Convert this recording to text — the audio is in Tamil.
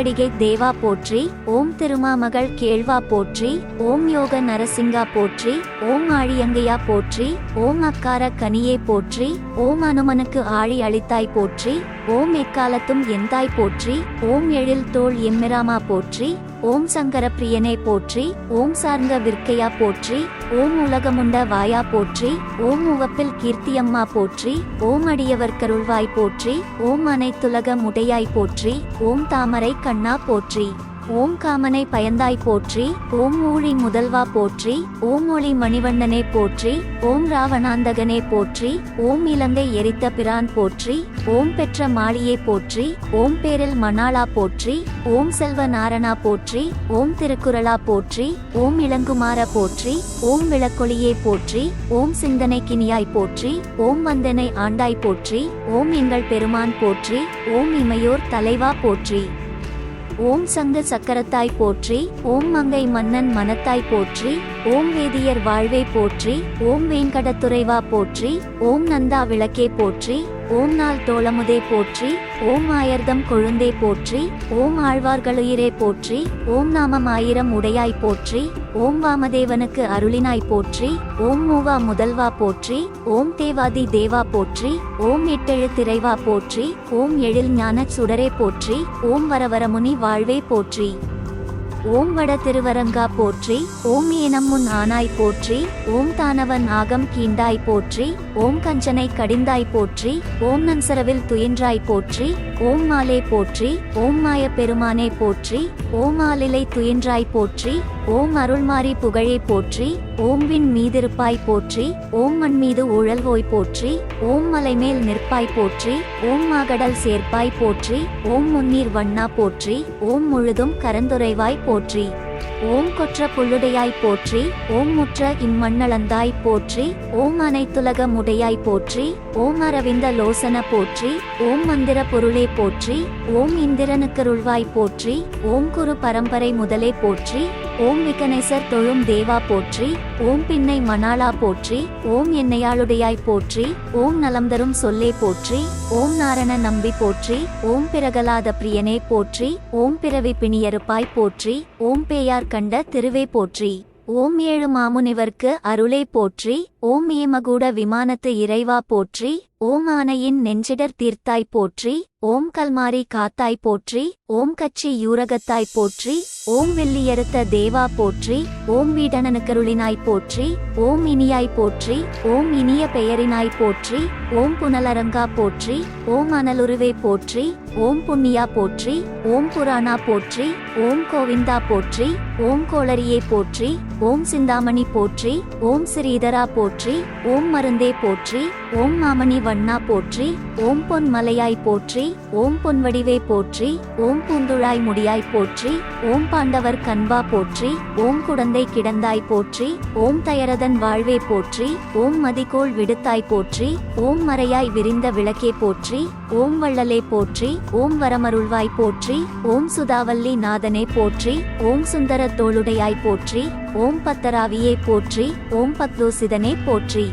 திருக்கடிகை தேவா போற்றி ஓம் திருமாமகள் கேழ்வா போற்றி ஓம் யோக நரசிங்கா போற்றி ஓம் ஆழியங்கையா போற்றி ஓம் அக்கார கனியே போற்றி ஓம் அனுமனுக்கு ஆழி அளித்தாய் போற்றி ஓம் எக்காலத்தும் எந்தாய் போற்றி ஓம் எழில் தோள் எம்மிராமா போற்றி ஓம் சங்கர பிரியனை போற்றி ஓம் சார்ந்த விற்கையா போற்றி ஓம் உலகமுண்ட வாயா போற்றி ஓம் உவப்பில் கீர்த்தியம்மா போற்றி ஓம் அடியவர் கருள்வாய் போற்றி ஓம் அனைத்துலக முடையாய் போற்றி ஓம் தாமரை கண்ணா போற்றி. ஓம் காமனை பயந்தாய் போற்றி ஓம் ஊழி முதல்வா போற்றி ஓம் ஒளி மணிவண்ணனே போற்றி ஓம் ராவணாந்தகனே போற்றி ஓம் இலங்கை எரித்த பிரான் போற்றி ஓம் பெற்ற மாளியை போற்றி ஓம் பேரில் மணாலா போற்றி ஓம் செல்வ நாரணா போற்றி ஓம் திருக்குறளா போற்றி ஓம் இளங்குமார போற்றி ஓம் விளக்கொளியே போற்றி ஓம் சிந்தனை கினியாய் போற்றி ஓம் வந்தனை ஆண்டாய் போற்றி ஓம் எங்கள் பெருமான் போற்றி ஓம் இமையோர் தலைவா போற்றி ஓம் சங்க சக்கரத்தாய் போற்றி ஓம் மங்கை மன்னன் மனத்தாய் போற்றி ஓம் வேதியர் வாழ்வே போற்றி ஓம் வேங்கடத்துறைவா போற்றி ஓம் நந்தா விளக்கே போற்றி. ஓம் நாள் தோளமுதே போற்றி ஓம் ஆயர்தம் கொழுந்தே போற்றி ஓம் ஆழ்வார்களுயிரே போற்றி ஓம் நாமம் ஆயிரம் உடையாய் போற்றி ஓம் வாமதேவனுக்கு அருளினாய் போற்றி ஓம் மூவா முதல்வா போற்றி ஓம் தேவாதி தேவா போற்றி ஓம் எட்டெழுத்திரைவா போற்றி ஓம் எழில் ஞான சுடரே போற்றி ஓம் வரவரமுனி வாழ்வே போற்றி. ஓம் வட திருவரங்கா போற்றி ஓம் ஏனம் முன் ஆனாய் போற்றி ஓம் தானவன் ஆகம் கீண்டாய் போற்றி ஓம் கஞ்சனை கடிந்தாய் போற்றி ஓம் நன்சரவில் துயின்றாய் போற்றி ஓம் மாலே போற்றி ஓம் மாய பெருமானே போற்றி ஓம் ஆலிலை துயின்றாய் போற்றி ஓம் அருள்மாரி புகழே போற்றி ஓம் விண் மீதிருப்பாய் போற்றி ஓம் மண் மீது உழல்வோய் போற்றி ஓம் மலைமேல் நிற்பாய் போற்றி ஓம் மாகடல் சேர்ப்பாய் போற்றி ஓம் முன்னீர் வண்ணா போற்றி ஓம் முழுதும் கரந்துரைவாய் போற்றி ஓம் கொற்ற புல்லுடையாய் போற்றி ஓம் முற்ற இம்மண்ணளந்தாய் போற்றி ஓம் அனைத்துலக முடையாய் போற்றி ஓம் அரவிந்த லோசன போற்றி ஓம் மந்திர பொருளே போற்றி ஓம் இந்திரனுக்கருள்வாய் போற்றி ஓம் குரு பரம்பரை முதலே போற்றி ஓம் விகனேசர் தொழும் தேவா போற்றி ஓம் பின்னை மணாலா போற்றி ஓம் என்னையாளுடையாய் போற்றி ஓம் நலம் தரும் சொல்லே போற்றி ஓம் நாரண நம்பி போற்றி ஓம் பிறகலாத பிரியனே போற்றி ஓம் பிறவி பிணியறுப்பாய் போற்றி ஓம் பேயார் கண்ட திருவே போற்றி ஓம் ஏழு மாமுனிவர்க்கு அருளே போற்றி ஓம் ஏமகூட விமானத்து இறைவா போற்றி ஓம் ஆனையின் நெஞ்சிடர் தீர்த்தாய் போற்றி ஓம் கல்மாரி காத்தாய் போற்றி ஓம் கச்சி யூரகத்தாய் போற்றி ஓம் வெள்ளியறுத்த தேவா போற்றி ஓம் வீடனனுக்கருளினாய் போற்றி ஓம் இனியாய் போற்றி ஓம் இனிய பெயரினாய் போற்றி ஓம் புனலரங்கா போற்றி ஓம் அனலுருவே போற்றி ஓம் புண்ணியா போற்றி ஓம் புராணா போற்றி ஓம் கோவிந்தா போற்றி ஓம் கோளரியே போற்றி ஓம் சிந்தாமணி போற்றி ஓம் ஸ்ரீதரா போற்றி ஓம் மருந்தே போற்றி ஓம் மாமணி வண்ணா போற்றி ஓம் பொன் மலையாய் போற்றி ஓம் பொன்வடிவே போற்றி ஓம் பூந்துழாய் முடியாய் போற்றி ஓம் பாண்டவர் கண்பா போற்றி ஓம் குடந்தை கிடந்தாய் போற்றி ஓம் தயரதன் வாழ்வே போற்றி ஓம் மதிகோள் விடுத்தாய் போற்றி ஓம் மறையாய் விரிந்த விளக்கே போற்றி ஓம் வள்ளலே போற்றி ஓம் வரமருள்வாய் போற்றி ஓம் சுதாவல்லி நாதனே போற்றி ஓம் சுந்தர தோளுடையாய் போற்றி ஓம் பத்தராவியே போற்றி ஓம் பத்லோசிதனே போற்றி